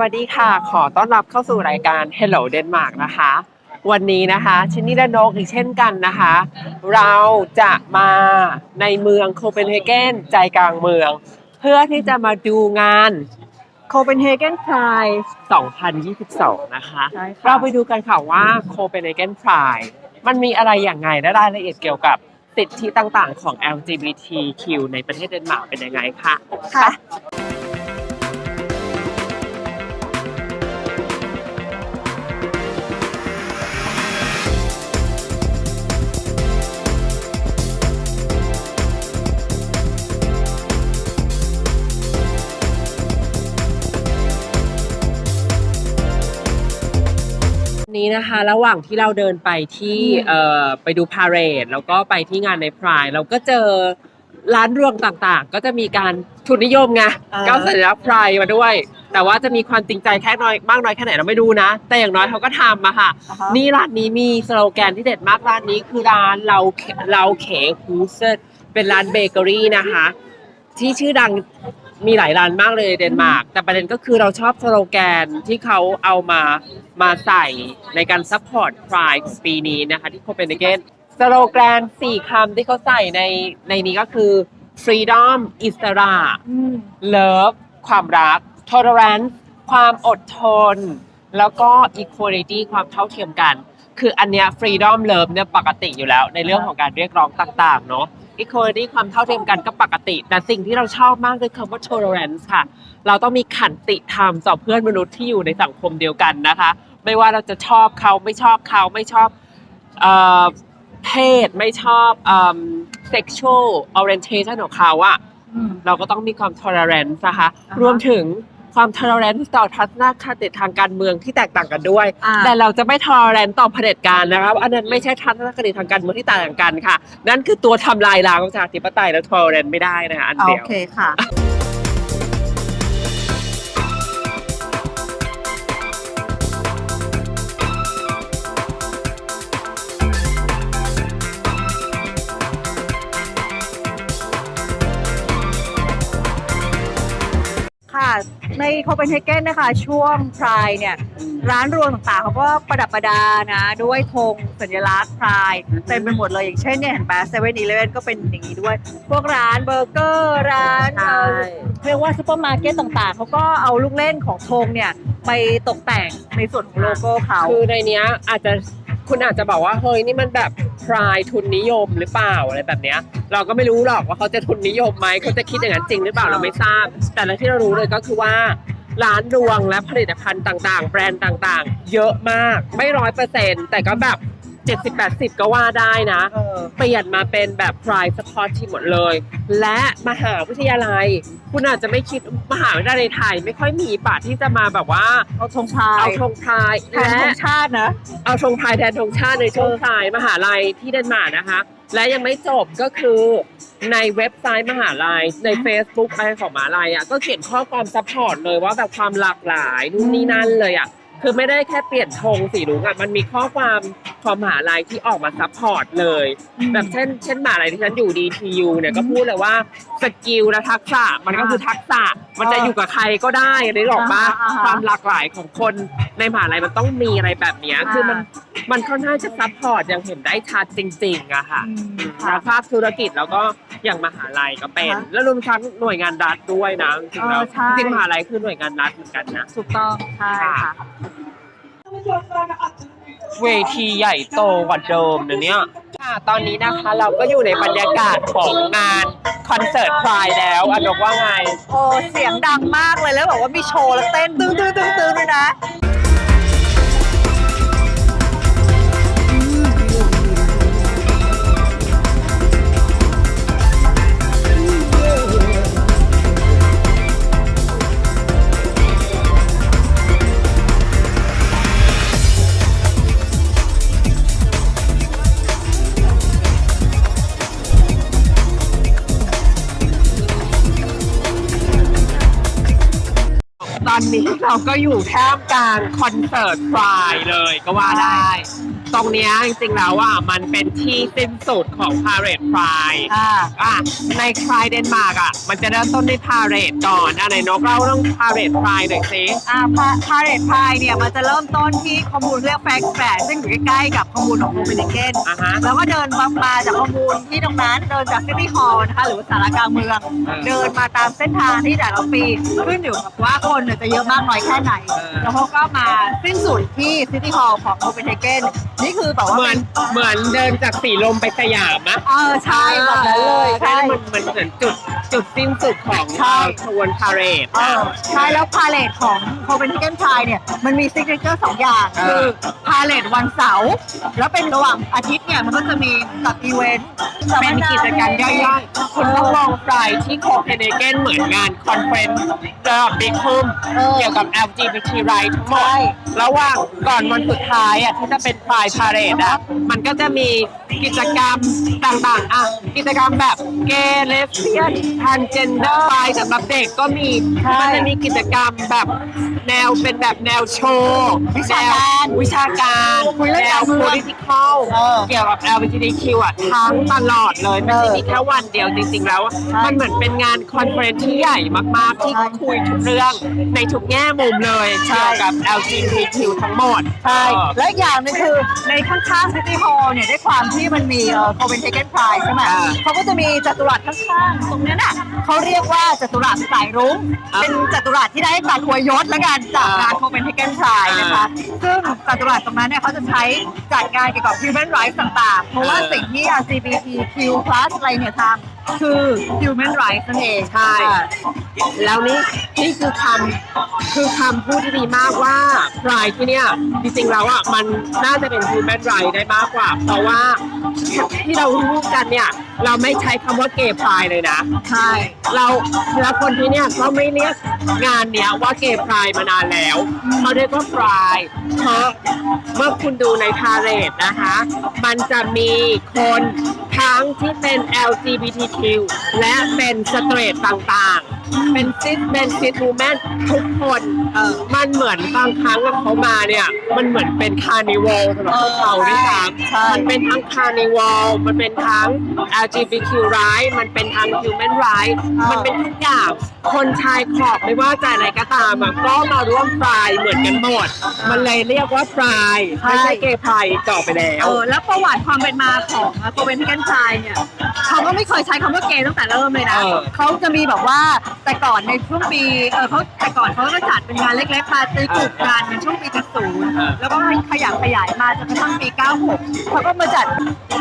วัสดีค่ะ ขอต้อนรับเข้าสู่รายการ Hello Denmark นะคะ วันนี้นะคะชินนี่และนกอีกเช่นกันนะคะ เราจะมาในเมืองโคเปนเฮเกนใจกลางเมือง เพื่อที่จะมาดูงาน Copenhagen Pride 2022 นะคะใช่ค่ะ เราไปดูกันค่ะว่า Copenhagen Pride มันมีอะไรอย่างไงและรายละเอียดเกี่ยวกับสิทธิต่างๆ ของ LGBTQ ในประเทศเดนมาร์กเป็นยังไงคะค่ะ นี้นะคะ ระหว่างที่เราเดินไปที่อืมเอ่อไปดูพาเหรดแล้วก็ไปที่งานในพรายเราก็เจอร้านรวงต่างๆ ก็จะมีการทุนนิยมไงอ่าก็สัญลักษณ์พรายมาด้วย แต่ว่าจะมีความจริงใจแค่น้อยมากน้อยแค่ไหนเราไม่รู้นะ แต่อย่างน้อยเขาก็ทำมาค่ะ อ่าฮะนี่ร้านนี้มีสโลแกนที่เด็ดมากร้านนี้คือร้านเราเขเราเขฮูเซตเป็นร้านเบเกอรี่นะคะ ที่ชื่อดัง มีหลายร้านมากเลยในเดนมาร์กแต่ประเด็นก็คือเราชอบสโลแกนที่เขาเอามามาใส่ในการซัพพอร์ตพรายของปีนี้นะคะที่โคเปนเฮเกนสโลแกนสี่คำที่เขาใส่ในในนี้ก็คือ freedom อิสระอืม love ความรัก tolerance ความอดทน แล้วก็ equality ความเท่าเทียมกัน คืออันเนี้ย freedom love เนี่ยปกติอยู่แล้วในเรื่องของการเรียกร้องต่างๆเนาะ equality ความเท่าเทียมกันก็ปกติ แต่สิ่งที่เราชอบมากคือคำว่า tolerance ค่ะ เราต้องมีขันติธรรมต่อเพื่อนมนุษย์ที่อยู่ในสังคมเดียวกันนะคะ ไม่ว่าเราจะชอบเขาไม่ชอบเขาไม่ชอบเอ่อเพศไม่ชอบเอ่อ sexual orientation ของเขาอะอืมเราก็ต้องมีความ tolerance นะคะอ่าฮะรวมถึง ความ tolerance ต่อทัศนคติทางการเมืองที่แตกต่างกันด้วย อ่า แต่เราจะไม่ tolerance ต่อเผด็จการนะครับอันนั้นไม่ใช่ทัศนคติทางการเมืองที่ต่างกันค่ะ นั่นคือตัวทำลายล้างประชาธิปไตยและ tolerance ไม่ได้นะคะอันโอเดียว เคค่ะ ในโคเปนเฮเกนนะคะ ช่วงพรายเนี่ย ร้านรวงต่างๆเขาก็ประดับประดานะ ด้วยธงสัญลักษณ์พรายเต็มไปหมดเลยอย่างเช่นเนี่ยเห็นปะเซเว่นอีเลฟก็เป็นอย่างนี้ด้วย พวกร้านเบอร์เกอร์ ร้านใช่เอ่อเรียกว่าซูเปอร์มาร์เก็ตต่างๆ เขาก็เอาลูกเล่นของธงเนี่ย ไปตกแต่งในส่วนของโลโก้เขา คือในเนี้ยอาจจะ คุณอาจจะบอกว่าเฮ้ยนี่มันแบบพรายทุนนิยมหรือเปล่าอะไรแบบเนี้ย เราก็ไม่รู้หรอกว่าเขาจะทุนนิยมไหมเขาจะคิดอย่างนั้นจริงหรือเปล่าเราไม่ทราบ แต่ละที่เรารู้เลยก็คือว่าร้านรวงและผลิตภัณฑ์ต่างๆ แบรนด์ต่างๆ เยอะมากไม่ร้อยเปอร์เซ็นต์แต่ก็แบบ 70-80ก็ว่าได้นะเออเปลี่ยนมาเป็นแบบ pride support ทีหมดเลย และมหาวิทยาลัย คุณอาจจะไม่คิดมหาวิทยาลัยไทย ไม่ค่อยมีป่ะที่จะมาแบบว่า เอาธงพรายเอาธงพรายแทนและธงชาตินะ เอาธงพรายแทนธงชาติในช่วงพรายมหาลัยที่เดนมาร์กนะคะ และยังไม่จบก็คือในเว็บไซต์มหาลัย ใน Facebook อะไรของมหาลัยอะก็เขียนข้อความซัพพอร์ตเลยว่าแบบความหลากหลายนู่นนี่นั่นเลยอะ คือไม่ได้แค่เปลี่ยนธงสีรุ้งอะมันมีข้อความของมหาลัยที่ออกมาซัพพอร์ตเลย แบบเช่น เช่นมหาลัยที่ฉันอยู่ DTU เนี่ยก็พูดเลยว่าสกิลและทักษะมันก็คือทักษะมันจะอยู่กับใครก็ได้ได้หรอกปะอ่าฮะอ่าฮะความหลากหลายของคนในมหาลัยมันต้องมีอะไรแบบเนี้ยคือมันมันค่อนข้างจะซัพพอร์ตอย่างเห็นได้ชัดจริงๆอะค่ะอืมอืมค่ะภาพธุรกิจแล้วก็อย่างมหาลัยก็เป็นอ่าฮะแล้วรวมทั้งหน่วยงานรัฐด้วยนะจริงๆแล้วเออใช่จริงๆมหาลัยคือหน่วยงานรัฐเหมือนกันนะถูกต้องใช่ค่ะ เวทีใหญ่โตกว่าเดิมนะเนี่ยค่ะตอนนี้นะคะเราก็อยู่ในบรรยากาศของงานคอนเสิร์ตพรายแล้วอนกว่าไง โอ้เสียงดังมากเลยแล้วบอกว่ามีโชว์แล้วเต้นตึ้งตึ้งตึ้งตึ้งด้วยนะ เราก็อยู่ท่ามกลางคอนเสิร์ตฟรายเลยก็ว่าได้ ตรงเนี้ยจริงๆแล้วอะมันเป็นที่สิ้นสุดของ Parade Pride อ่าอะในคลายเดนมาร์กอะมันจะเริ่มต้นด้วย Parade ก่อนอะไหนนกเล่าเรื่อง Parade Pride หน่อยสิอ่าพาเรดพายเนี่ยมันจะเริ่มต้นที่คอมมูนเรียกแฟกแปดซึ่งอยู่ใกล้ๆกับคอมมูนของโคเปนเฮเกนอะฮะ แล้วก็เดินมามาจากคอมมูนที่ตรงนั้นเดินจากซิตี้ฮอลล์นะคะหรือว่าสารกลางเมืองเดินมาตามเส้นทางที่แต่ละปีขึ้นอยู่กับว่าคนเนี่ยจะเยอะมากน้อยแค่ไหนเออแล้วเขาก็มาสิ้นสุดที่ซิตี้ฮอลล์ของโคเปนเฮเกนนี่คือแบบว่าเหมืเป็อนนเหมือนเดินจากสีลมไปสยามนะเออใช่แบบนั้นเลยใช่ใช่ มันมันเหมือนจุดจุดสิ้นสุดของใช่ ขบวนพาเหรด เออใช่แล้วพาเลทของโคเปนเฮเกนพายเนี่ยมันมีซิกเนเจอร์สองอย่างเอคืออ พาเลทวันเสาร์แล้วเป็นระหว่างอาทิตย์เนี่ยมันก็จะมีกับอีเวนต์เป็นกิจกรรมย่อยๆคุณต้องลองไปที่โคเปนเฮเกนเหมือนงานคอนเฟรนซ์เกี่ยวกับบิ๊กคุมเออ เกี่ยวกับ LGBT right ทั้งหมใช่ดระหว่างก่อนวันสุดท้ายอะที่จะเป็นพายพาเรดอะมันก็จะมีกิจกรรมต่างๆอะกิจกรรมแบบเกย์เลสเบี้ยนทันเจนเดอร์ไสำหรับเด็กก็มีมันจะมีกิจกรรมแบบแนวเป็นแบบแนวโชว์วิชาการแนววิชาการคุยเรื่องแนกาวรเมือง political เออ เกี่ยวกับ LGBTQ อะทั้งตลอดเลยไม่ได้มีแค่วันเดียวจริงๆแล้วใช่มันเหมือนเป็นงานคอนเฟอเรนซ์ที่ใหญ่มากๆ ที่ใช่คุยทุกเรื่องในทุกแง่มุมเลยใช่ เกี่ยวกับ LGBTQ ทั้งหมดใช่และอีกอย่างหนึงคือในข้างๆซิตี้ฮอลล์เนี่ยด้วยความที่มันมีโคเปนเฮเกนพายใช่ไหมอ่าเขาก็จะมีจัตุรัสข้างๆ ตรงเนี้ยน่ะเขาเรียกว่าจัตุรัสสายรุ้งอ่า เป็นจัตุรัสที่ได้การอวยยศและกันจากงานโคเปนเฮเกนพายนะคะ ซึ่งจัตุรัสตรงนั้นเนี่ยเขาจะใช้จัดงานเกี่ยวกับ human rights ต่างๆ เพราะว่าเออสิ่งที่ LGBTQ+ อะไรเนี่ยทำคือ human rights นั่นเองใช่ แล้วนี่นี่คือคำคือคำพูดที่ดีมากว่าพรายที่เนี่ยจริงๆแล้วอะมันน่าจะเป็น human right ได้มากกว่า เพราะว่าที่เรารู้กันเนี่ย เราไม่ใช้คำว่าเกย์พายเลยนะ ใช่ เราแล้วคนที่เนี่ยก็ไม่เรียกงานเนี้ยว่าเกย์พายมานานแล้วเขาเรียกว่าพายเพราะเมื่อคุณดูในพาเลทนะคะ มันจะมีคนทั้งที่เป็น LGBT LGBTQ และเป็นสเตรทต่างๆ เป็นซิสเป็นซิสวูแมนทุกคนเออมันเหมือนบางครั้งอะเขามาเนี่ย มันเหมือนเป็นคาร์นิวัลสำหรับพวกเขาด้วยซ้ใช่ำมันเป็นทั้งคาร์นิวัลมันเป็นทั้ง LGBTQ right มันเป็นทั้ง human right มันเป็นทุกอย่างคนชายขอบไม่ว่าจะอะไรก็ตามอะก็มาร่วมพรายเหมือนกันหมด มันเลยเรียกว่าพรายไม่ใช่เกย์พรายต่อไปแล้ว เออแล้วประวัติความเป็นมาของโคเปนเฮเกนพายเนี่ยเขาก็ไม่เคยใช้คำว่าเกย์ตั้งแต่เริ่มเลยนะเออ เขาจะมีแบบว่าแต่ก่อนในช่วงปีเออเขาแต่ก่อนเขาก็จัดเป็นงานเล็กๆปาร์ตี้กลุ่มกันในช่วงปี70แล้วก็ขยับขยายมาจนกระทั่งปี 96เขาก็มาจัด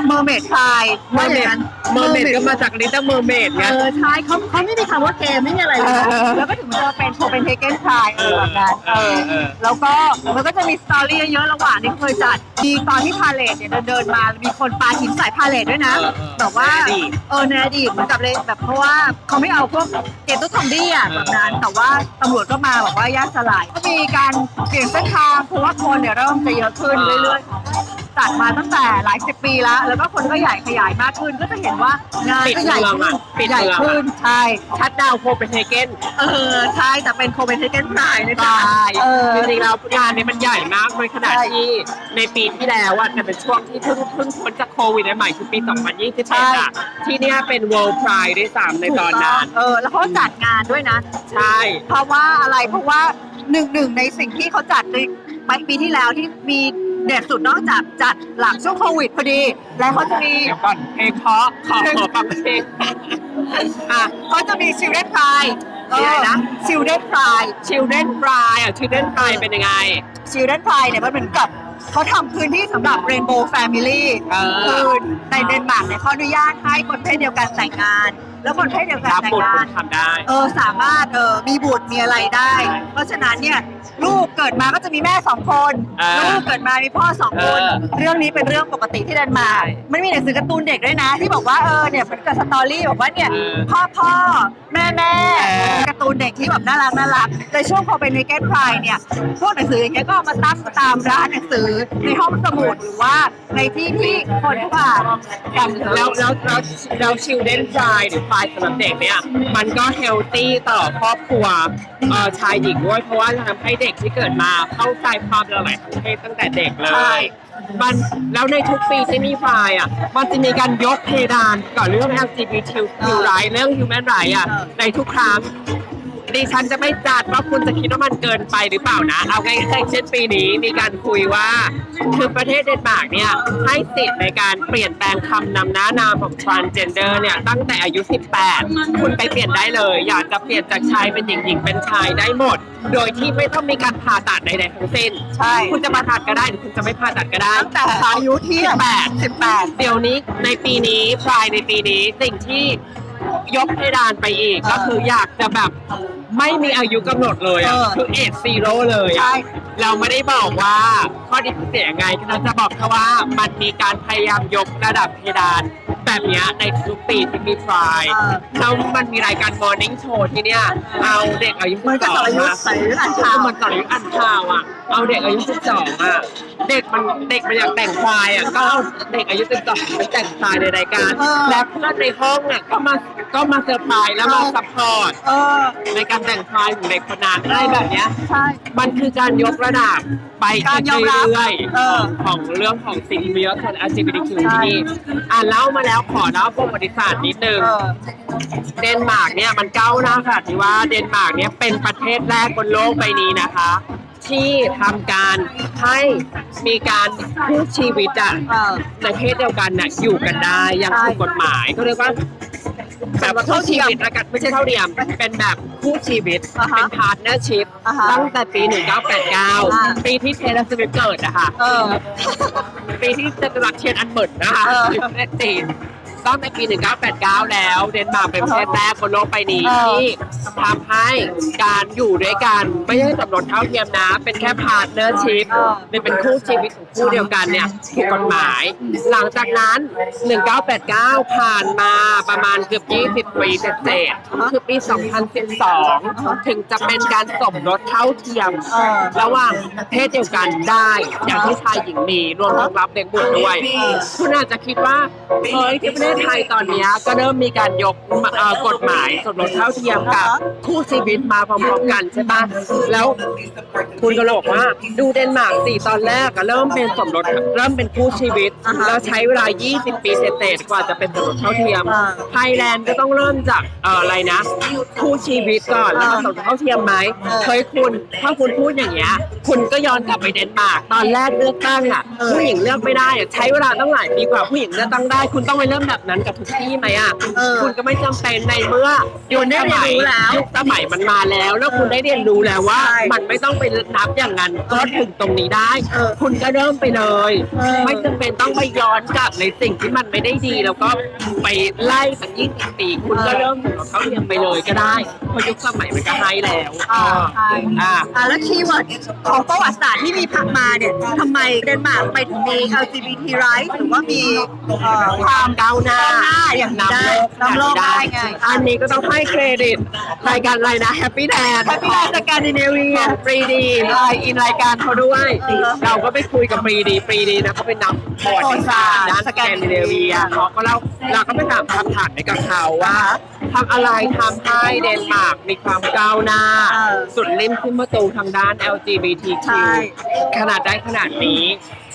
เมอร์เมดพายเมอร์เมดเมอร์เมดก็มาจากลิตเติ้ลเมอร์เมดไง เออใช่เขาเขาไม่มีคำว่าเกย์ไม่มีอะไรเลยนะเออแล้วก็ถึงจะเป็นโคเปนเฮเกนพายเออแบบนั้นเออเออ แล้วก็มันก็จะมีสตอรี่เยอะๆระหว่างที่เคยจัดมีตอนที่พาเลทเนี่ยเดินๆมา มีคนปาหินใส่พาเลทด้วยนะ เออเออแบบว่าในอดีตเออในอดีตเหมือนกับเลยแบบเพราะว่าเขาไม่เอาพวกเกมตุ๊กทอมดี้อะเออแบบนั้นแต่ว่าตำรวจก็มาบอกว่าย่าสลายก็มีการเปลี่ยนเส้นทางเพราะว่าคนเนี่ยเริ่มจะเยอะขึ้นเรื่อยๆ จัดมาตั้งแต่หลายสิบปีแล้ว แล้วก็คนก็ใหญ่ขยายมากขึ้นก็จะเห็นว่างานปิดก็ใหญ่เมืองขึ้อะนปิดใหญ่เมืองขึ้นอะใช่ชัดดาวน์โคเปนเฮเกนเออใช่แต่เป็นโคเปนเฮเกนพรายนะจ๊ะใช่เออ จริงๆแล้วงานนี้มันใหญ่มากในขณะใช่ ที่ในปีที่แล้วอะแต่เป็นช่วงที่เพิ่งเพิ่งพ้นจากโควิดใหม่คือปี 2021ใช่อะที่เนี่ยเป็น World Pride ด้วยซ้ำในตอนนั้นเออ แล้วเขาจัดงานด้วยนะ ใช่ เพราะว่าอะไรเพราะว่าหนึ่งหนึ่งในสิ่งที่เขาจัดในปีที่แล้วที่มี เด็ดสุดนอกจากจัดหลังช่วงโควิดพอดี แล้วเขาจะมีเดี๋ยวก่อนเพลงเพราะขอขอฟังเพลงอะเขาจะมีชิลเดนพายมีอะไรนะชิลเดนพาย Children Pride อะ Children Pride เป็นยังไงชิลเดนพายเนี่ยมันเหมือนกับเขาทำพื้นที่สำหรับเรนโบว์แฟมิลี่เออคือในเดนมาร์กเนี่ยเขาอนุญาตให้คนเพศเดียวกันแต่งงาน แล้วคนเพศเดียวกันรับแต่งบุตรงาน ทำได้ เออสามารถเออมีบุตรมีอะไรได้เพราะฉะนั้นเนี่ยลูกเกิดมาก็จะมีแม่สองคนอ่าลูกเกิดมามีพ่อสองคน เออเรื่องนี้เป็นเรื่องปกติที่เดนมาร์กใช่มันมีหนังสือการ์ตูนเด็กด้วยนะ ที่บอกว่าเออเนี่ยมันเกิดสตอรี่บอกว่าเนี่ยเออพ่อพ่อแม่แม่เออ การ์ตูนเด็กที่แบบน่ารักน่ารักในช่วงพอเป็นในแกนพายเนี่ยพวกหนังสืออย่างเงี้ยก็เอามาตั้งตามร้านหนังสือในห้องสมุดหรือว่าในที่ที่คนผ่านกัน แล้วแล้วแล้วแล้วชิลเดนพรายหรือพรายสำหรับเด็กเนี่ยมันก็เฮลตี้ต่อครอบครัวเอ่อชายหญิงด้วย เพราะว่าจะทำให้เด็กที่เกิดมาเข้าใจความหลากหลายทางเพศตั้งแต่เด็กเลใช่ยมันแล้วในทุกปีที่มีไฟล์อะ มันจะมีการยกเพดานกับเรื่อง LGBT ไรเรื่อง human right อะเออในทุกครั้ง ดิฉันจะไม่จัดว่าคุณจะคิดว่ามันเกินไปหรือเปล่านะ เอาง่ายๆเช่นปีนี้มีการคุยว่า คือประเทศเดนมาร์กเนี่ยให้สิทธิ์ในการเปลี่ยนแปลงคำนำหน้านามของ transgender เนี่ยตั้งแต่อายุ 18 คุณไปเปลี่ยนได้เลย อยากจะเปลี่ยนจากชายเป็นหญิงหญิงเป็นชายได้หมด โดยที่ไม่ต้องมีการผ่าตัดใดๆทั้งสิ้นใช่คุณจะมาผ่าตัดก็ได้หรือคุณจะไม่ผ่าตัดก็ได้ตั้งแต่อายุที่แปดสิบแปดเดี๋ยวนี้ในปีนี้ปลายในปีนี้สิ่งที่ยกเพดานไปอีกเออก็คืออยากจะแบบ ไม่มีอายุกำหนดเลยอะเออ คือเอทซีโร่เลยใช่อะเราไม่ได้บอกว่าข้อดีพิเศษยังไงเราจะบอกแค่ว่ามันมีการพยายามยกระดับเพดาน แบบเนี้ยในทุกปีที่มีพรายเออ แล้วมันมีรายการมอร์นิ่งโชว์ที่เนี่ย เอาเด็กอายุมันก็12สรยุทมาธ์ใส่อ่านข่าข่าววมันก่อนอายุอ่านข่าวอะ เอาเด็กอายุ12อะ เด็กมันเด็กมันอยากแต่งควายอะ ก็เอาเด็กอายุ12ไปแต่งควายในรายการ เออ และเพื่อนในห้องอะก็มาก็มาเซอร์ไพรส์แล้วมาเออซัพพอร์ตเออ ในการแต่งควายของเด็กคนนั้นอะไรแบบเนี้ย ใช่ มันคือการยกระดับไปการยอมรับเรื่อยเออๆของเรื่องของสิทธิมนุษยชน LGBTQ ใช่ที่อ่านเล่ามาแล้วขอเล่าประวัติศาสตร์นิดนึง เออ เดนมาร์กเนี่ยมันก้าวหน้าขนาดที่ว่าเดนมาร์กเนี่ยเป็นประเทศแรกบนโลกใบนี้นะคะ ที่ทำการให้มีการคู่ชีวิตอะเออ ในเพศเดียวกันน่ะอยู่กันได้อยังใช่ถูกกฎหมายก็เรียกว่า แบบว่าเท่าคู่เทีชียมวิตละกันไม่ใช่เท่าเทียม เป็นแบบคู่ชีวิต อ่าฮะเป็นพาร์ทเนอร์ชิพอ่าฮะตั้งแต่ปี อ่า1989 ปีที่เทเลสวิฟเกิดนะคะเออปีที่จะรักเชียนอันเบิดนะคะเออ ประเทศจีน ตั้งแต่ปี 1989 แล้ว เดนมาร์กเป็นประเทศแรกบนโลกใบนี้เออที่ทำให้การอยู่ด้วยกันไม่ใช่สมรสเท่าเทียมนะ เป็นแค่พาร์ทเนอร์ชิพเป็นคู่ชีวิตของคู่เดียวกันเนี่ยถูกกฎหมาย หลังจากนั้น 1989 ผ่านมาประมาณเกือบ 20 ปีเศษๆคือปี 2012 ถึงจะเป็นการสมรสเท่าเทียมเออระหว่างเพศเดียวกันได้อย่างที่ชายหญิงมีรวมทั้งรับเด็กบุตรด้วย คุณอาจจะคิดว่าเฮ้ยที่ประเทศไทยตอนเนี้ยก็เริ่มมีการยกเอ่อกฎหมายสมรสเท่าเทียมกับคู่ชีวิตมาพร้อมๆกันใช่ปะแล้วคุณก็เลยบอกว่าดูเดนมาร์กสิตอนแรกอะเริ่มเป็นสมรสเริ่มเป็นคู่ชีวิตอ่าฮะแล้วใช้เวลา 20 ปีเศษๆกว่าจะเป็นสมรสเท่าเทียมอ่าไทยแลนด์ก็ต้องเริ่มจากเอ่ออะไรนะคู่ชีวิตก่อนแล้วมาสมรสเท่าเทียมไหมเออเฮ้ยคุณถ้าคุณพูดอย่างเงี้ยคุณก็ย้อนกลับไปเดนมาร์กตอนแรกเลือกตั้งอะเออผู้หญิงเลือกไม่ได้อะใช้เวลาตั้งหลายปีกว่าผู้หญิงเลือกตั้งได้ คุณต้องไปเริ่มแบบนั้นกับทุกที่ไหมอะเออคุณก็ไม่จำเป็นในเมื่อคุณได้เรียนรู้แล้วยุคสมัยมันมาแล้ว แล้วคุณได้เรียนรู้แล้วว่า ใช่มันไม่ต้องไปนับอย่างนั้นก็ถึงตรงนี้ได้ เออคุณก็เริ่มไปเลย เออ ไม่จำเป็นต้องไปย้อนกลับในสิ่งที่มันไม่ได้ดี แล้วก็ไปไล่สักยี่สิบปีคุณก็เริ่มถึงเขาเทียมไปเลยก็ได้เพราะยุคสมัยมันก็ให้แล้วอ่าใช่อ่า อ่าแล้วคีย์เวิร์ดของประวัติศาสตร์ที่มีพักมาเนี่ยทำไมเดนมาร์กไปถึงมี LGBT rights หรือว่ามีเอ่อความก้าวหน้าก้าวหน้าอย่างนี้ได้นำโลกนำโลกได้ไง อันนี้ก็ต้องให้เครดิตรายการอะไรนะ Happy Dad แฮปปี้ไลฟ์สแกนดิเนเวีขยองปรีดีไลน์อินรายการเขาด้วยเออเราก็ไปคุยกับปรีดีปรีดีนะเขาเป็นนักประวัติศาสตร์ด้านสแกนดิเนเวียเขาก็เล่าเราก็ไปถามคำถามในกับเขาว่าทำอะไรทำให้เดนมาร์กมีความก้าวหน้าเออสุดลิ้มขึ้นประตูทางด้าน LGBTQ ใช่ขนาดได้ขนาดนี้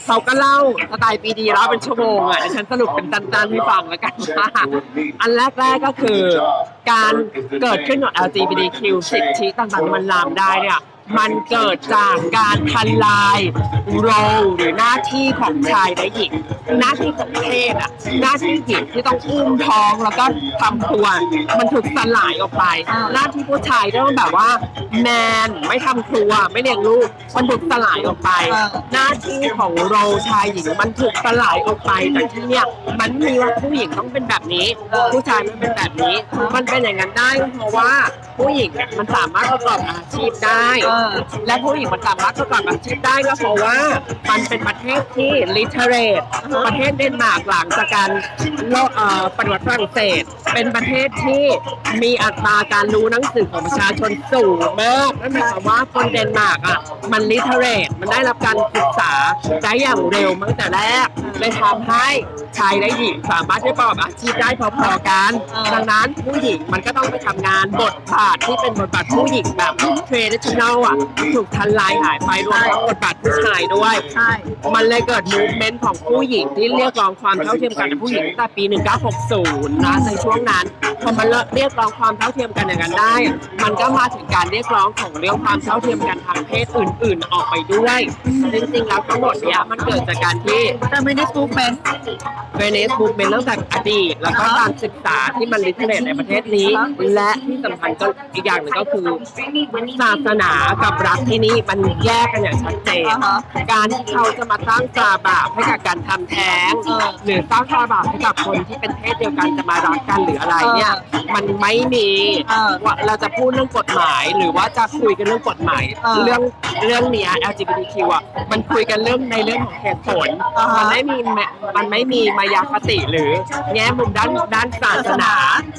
เขาก็เล่าสไตล์ปีดีเล่าเป็นชั่วโมงอะเดี๋ยวฉันสรุปเป็นตันๆให้ฟังแล้วกันว่าอันแรกแรก็คือ การเกิดขึ้นของ LGBTQ สิทธิต่างๆมันลามได้เนี่ย มันเกิดจากการทลายโรหรือหน้าที่ของชายและหญิง หน้าที่ของเพศอะหน้าที่หญิงที่ต้องอุ้มท้องแล้วก็ทำครัว มันถูกสลายออกไปอ่าหน้าที่ผู้ชายต้องแบบว่า แมนไม่ทำครัวไม่เลี้ยงลูก มันถูกสลายออกไป หน้าที่ของเราชายหญิงมันถูกสลายออกไปจากที่เนี่ยมันมีว่าผู้หญิงต้องเป็นแบบนี้ ผู้ชายต้องเป็นแบบนี้ มันเป็นอย่างนั้นได้ก็เพราะว่าผู้หญิงเนี่ยมันสามารถประกอบอาชีพได้เออและผู้หญิงมันสามารถประกอบอาชีพได้ก็เพราะว่ามันเป็นประเทศที่ literate ประเทศเดนมาร์กหลังจากการโลกเอ่อปฏิวัติฝรั่งเศส เป็นประเทศที่มีอัตราการรู้หนังสือของประชาชนสูงมากนั่นหมายความว่าคนเดนมาร์กอะมัน literate มันได้รับการศึกษาได้อย่างเร็วมาตั้งแต่แรกเลยทำให้ ชายและหญิงสามารถที่จะประกอบอาชีพได้พอๆกันเออดังนั้นผู้หญิงมันก็ต้องไปทำงานบทบาทที่เป็นบทบาทผู้หญิงแบบเทรดิชันแนลอะถูกทันลายหายไปรวมทั้งบทบาทผู้ชายด้วย ใช่ มันเลยเกิดมูฟเมนต์ของผู้หญิงที่เรียกร้องความเท่าเทียมกันในผู้หญิงตั้งแต่ปี 1960 นะในช่วงนั้นพอมันเรียกร้องความเท่าเทียมกันอย่างนั้นได้ มันก็มาถึงการเรียกร้องของเรื่องความเท่าเทียมกันทางเพศอื่น ๆ ออกไปด้วย จริงๆแล้วทั้งหมดเนี้ยมันเกิดจากการที่ แต่ไม่ได้ฟูเป็นเวเนสมูฟเมนต์ตั้งแต่อดีต แล้วก็การศึกษาที่มันลิเทเรตในประเทศนี้ และที่สำคัญก็อีกอย่างหนึ่งก็คือศาสนากับรัฐที่นี่มันแยกกันอย่างชัดเจนอ่าฮะการที่เขาจะมาสร้างตราบาปให้กับการทำแท้งเออหรือสร้างตราบาปให้กับคนที่เป็นเพศเดียวกันจะมารักกันหรืออะไรเนี่ย มันไม่มีเออว่าเราจะพูดเรื่องกฎหมาย หรือว่าจะคุยกันเรื่องกฎหมายเออเรื่องเรื่องเนี้ย LGBTQ อะมันคุยกันเรื่องในเรื่องของเหตุผลอ่าฮะมันไม่มีแมมันไม่มีมายาคติหรือแง่มุมด้านด้านศาสนา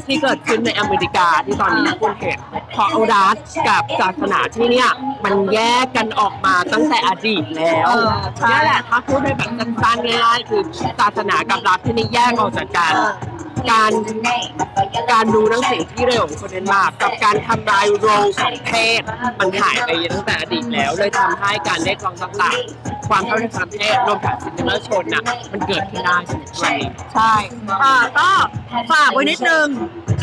ที่เกิดขึ้นในอเมริกาที่ตอนนี้คุณเห็นเพราะรัฐกับศาสนาที่เนี่ยมันแยกกันออกมาตั้งแต่อดีตแล้วเออใช่นี่แหละถ้าพูดได้แบบสั้นๆง่ายๆคือศาสนากับรัฐที่นี่แยกออกจากกันการการดูหนังสิ่งที่เร็วของคนเดนมาร์กกับการทำลายโรลของเพศมันหายไปตั้งแต่อดีตแล้วเลยทำให้การเรียกร้องต่างๆ ความเท่าเทียมทามเพศรวมถึงสิทธิมนุษยชนน่ะมันเกิดขึ้นได้จนถึงวันนี้ใช่อ่าก็ฝากไว้นิดนึง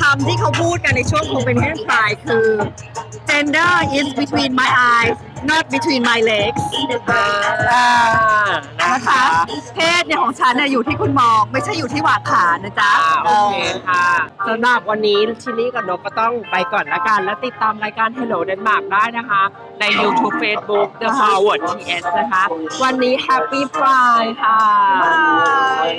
คำที่เขาพูดกันในช่วง Copenhagen Pride คือ gender is between my eyes not between my legs อ่านะนะคะคะ เพศเนี่ยของฉันเนี่ยอยู่ที่คุณมองไม่ใช่อยู่ที่หว่างขานะจ๊ะอ่าโอเคค่ะสำหรับวันนี้ชิลลี่กับนกก็ต้องไปก่อนละกัน และติดตามรายการ Hello Denmark ได้นะคะ ใน YouTube Facebook The Forward TS นะคะ วันนี้ Happy Pride ค่ะ Boy,